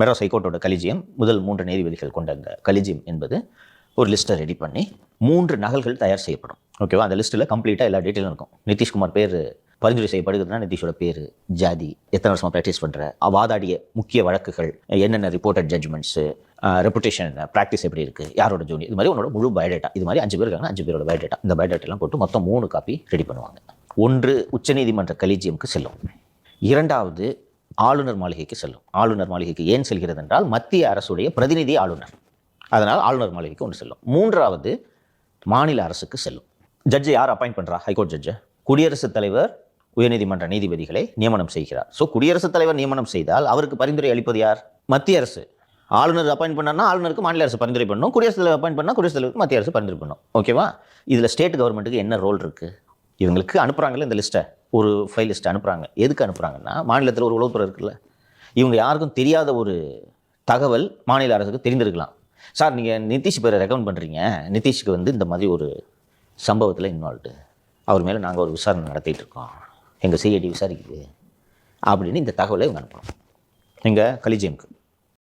மெட்ராஸ் ஹைகோர்ட்டோட கலிஜியம் முதல் மூன்று நீதிபதிகள் கொண்ட அந்த கலிஜியம் என்பது ஒரு லிஸ்ட்டை ரெடி பண்ணி மூன்று நகல்கள் தயார் செய்யப்படும். ஓகேவா அந்த லிஸ்ட்டில் கம்ப்ளீட்டாக எல்லா டீட்டெயிலும் இருக்கும். நிதிஷ்குமார் பேர் பரிந்துரை செய்யப்படுகிறதுனா நிதிஷோட பேர் ஜாதி எத்தனை வருஷமாக ப்ராக்டிஸ் பண்ணுற வாதாடிய முக்கிய வழக்குகள் என்னென்ன ரிப்போர்ட்டட் ஜட்ஜ்மெண்ட்ஸு ரெப்புடேஷன் என்ன ப்ராக்டிஸ் எப்படி இருக்குது யாரோட ஜூனியர் இது மாதிரி உன்னோட முழு பயோடேட்டா இது மாதிரி அஞ்சு பேர் இருக்காங்க அஞ்சு பேரோட பயோடேட்டா இந்த பயோடேட்டெல்லாம் போட்டு மொத்தம் மூணு காப்பி ரெடி பண்ணுவாங்க. ஒன்று உச்சநீதிமன்ற கலீஜியமுக்கு செல்லும். இரண்டாவது ஆளுநர் மாளிகைக்கு செல்லும். ஆளுநர் மாளிகைக்கு ஏன் செல்கிறது என்றால் மத்திய அரசுடைய பிரதிநிதி ஆளுநர். அதனால் ஆளுநர் மாளிகைக்கு ஒன்று செல்லும். மூன்றாவது மாநில அரசுக்கு செல்லும். ஜட்ஜை யார் அப்பாயிண்ட் பண்ணுறா ஹைகோர்ட் ஜட்ஜை குடியரசுத் தலைவர் உயர்நீதிமன்ற நீதிபதிகளை நியமனம் செய்கிறார். ஸோ குடியரசுத் தலைவர் நியமனம் செய்தால் அவருக்கு பரிந்துரை அளிப்பது யார்? மத்திய அரசு. ஆளுநர் அப்பாயிண்ட் பண்ணால் ஆளுநருக்கு மாநில அரசு பரிந்துரை பண்ணும் குடியரசுத் தலைவர் அப்பாயிண்ட் பண்ணால் குடியரசுத் தலைவருக்கு மத்திய அரசு பரிந்துரை பண்ணும் ஓகேவா இதில் ஸ்டேட் கவர்மெண்ட்டுக்கு என்ன ரோல் இருக்குது இவங்களுக்கு அனுப்புகிறாங்களே இந்த லிஸ்ட்டை? ஒரு ஃபைல் லிஸ்ட்டை அனுப்புகிறாங்க எதுக்கு அனுப்புகிறாங்கன்னா மாநிலத்தில் ஒரு உளவுத்துறை இருக்குல்ல. இவங்க யாருக்கும் தெரியாத ஒரு தகவல் மாநில அரசுக்கு தெரிந்திருக்கலாம். சார் நீங்கள் நிதிஷ் பேரை ரெக்கமெண்ட் பண்ணுறீங்க நிதிஷ்க்கு வந்து இந்த மாதிரி ஒரு சம்பவத்தில் இன்வால்வ்டு அவர் மேலே நாங்கள் ஒரு விசாரணை நடத்திட்டு இருக்கோம். எங்கள் சிஐடி விசாரிக்குது. அப்படின்னு இந்த தகவலை இவங்க அனுப்பணும். எங்கள் கலிஜியம்க்கு.